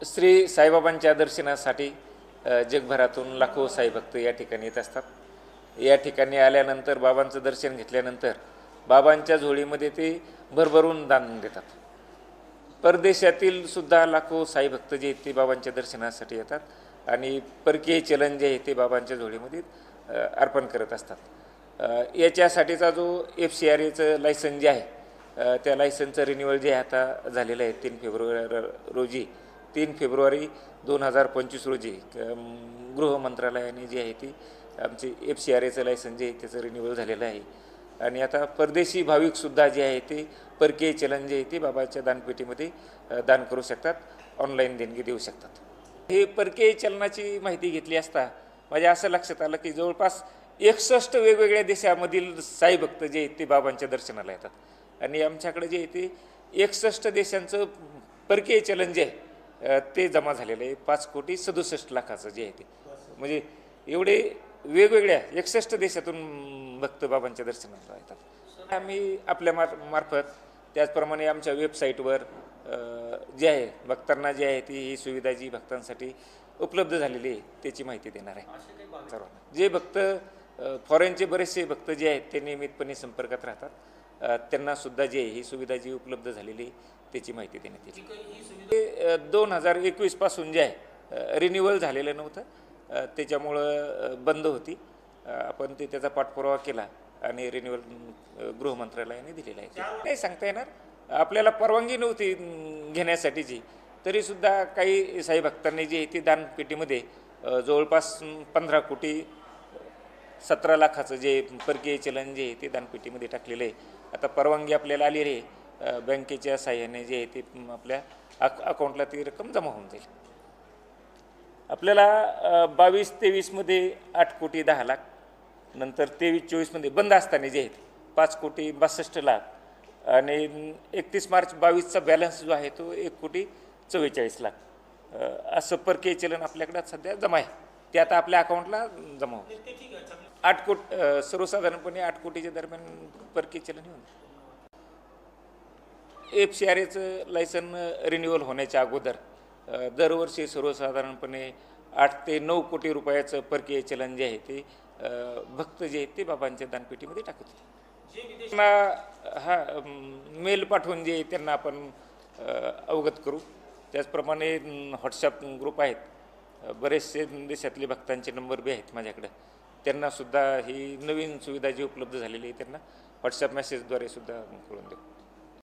श्री साईबाबांच्या दर्शनासाठी जगभरातून लाखो साईभक्त या ठिकाणी येत असतात. या ठिकाणी आल्यानंतर बाबांचं दर्शन घेतल्यानंतर बाबांच्या झोळीमध्ये ते भरभरून दान देतात. परदेशातील सुद्धा लाखो साईभक्त जे आहेत ते बाबांच्या दर्शनासाठी येतात आणि परकीय चलन जे आहे ते बाबांच्या झोळीमध्ये अर्पण करत असतात. याच्यासाठीचा जो एफ सी आर एचं लायसन जे आहे त्या लायसनचं रिन्युअल जे आता झालेलं आहे तीन फेब्रुवारी र- रोजी तीन फेब्रुवारी दोन हजार पंचवीस रोजी गृह मंत्रालयाने जी आहे ती आमचे एफ सी आर एचं लायसन जे आहे त्याचं रिन्युअल झालेलं आहे. आणि आता परदेशी भाविकसुद्धा जे आहे ते परकीय चलन जे आहे ते बाबाच्या दानपेटीमध्ये दान करू शकतात ऑनलाईन देणगी देऊ शकतात. हे परकीय चलनाची माहिती घेतली असता माझ्या असं लक्षात आलं की जवळपास एकसष्ट वेगवेगळ्या देशामधील साई भक्त जे आहेत ते बाबांच्या दर्शनाला येतात. आणि आमच्याकडे जे आहे ते एकसष्ट देशांचं परकीय चलन जे आहे ते जमा झालेलं आहे. पाच कोटी सदुसष्ट लाखाचं जे आहे ते. म्हणजे एवढे वेगवेगळ्या एकसष्ट देशातून भक्त बाबांच्या दर्शनाला येतात. आम्ही आपल्या मार मार्फत त्याचप्रमाणे आमच्या वेबसाईटवर जे आहे भक्तांना जी आहे ती ही सुविधा जी भक्तांसाठी उपलब्ध झालेली आहे त्याची माहिती देणार आहे. सर्वांना. जे भक्त फॉरेनचे बरेचसे भक्त जे आहेत ते नियमितपणे संपर्कात राहतात. अ, त्यांना सुद्धा जे आहे ही सुविधा जी उपलब्ध झालेली त्याची माहिती देण्यात येईल. दोन हजार एकवीसपासून जे आहे रिन्युअल झालेलं नव्हतं. त्याच्यामुळं बंद होती. आपण ते त्याचा पाठपुरावा केला आणि रिन्युअल गृह मंत्रालयाने दिलेला आहे. नाही सांगता येणार. आपल्याला परवानगी नव्हती घेण्यासाठीची तरीसुद्धा काही साई भक्तांनी जी आहे ती दानपेटीमध्ये जवळपास पंधरा कोटी सतरा लाखाचं जे परकीय चलन जे आहे ते दानपेटीमध्ये टाकलेलं आहे. आता परवानगी आपल्याला आली रे बँकेच्या साह्याने जे आहे ते आपल्या अक अकाउंटला ती रक्कम जमा होऊन जाईल. आपल्याला बावीस तेवीसमध्ये आठ कोटी दहा लाख नंतर तेवीस चोवीसमध्ये बंद असताना जे आहेत पाच कोटी बासष्ट लाख आणि एकतीस मार्च बावीसचा बॅलन्स जो आहे तो एक कोटी चव्वेचाळीस लाख. असं परकीय चलन आपल्याकडं सध्या जमा आहे. ते आता आपल्या अकाउंटला जमा होतं आठ कोट सर्वसाधारणपणे आठ कोटीच्या दरम्यान परकीय चलन येऊन एफ सी आर एचं लायसन रिन्युअल होण्याच्या अगोदर दरवर्षी सर्वसाधारणपणे आठ ते नऊ कोटी रुपयाचं परकीय चलन जे आहे ते भक्त जे आहेत ते बाबांच्या दानपेटीमध्ये टाकत होते. त्यांना हा मेल पाठवून जे आहे त्यांना आपण अवगत करू. त्याचप्रमाणे व्हॉट्सअप ग्रुप आहेत. बरेचसे देशातले भक्तांचे नंबर बी आहेत माझ्याकडं. त्यांनासुद्धा ही नवीन सुविधा जी उपलब्ध झालेली आहे त्यांना व्हॉट्सअप मेसेजद्वारे सुद्धा कळून देऊ.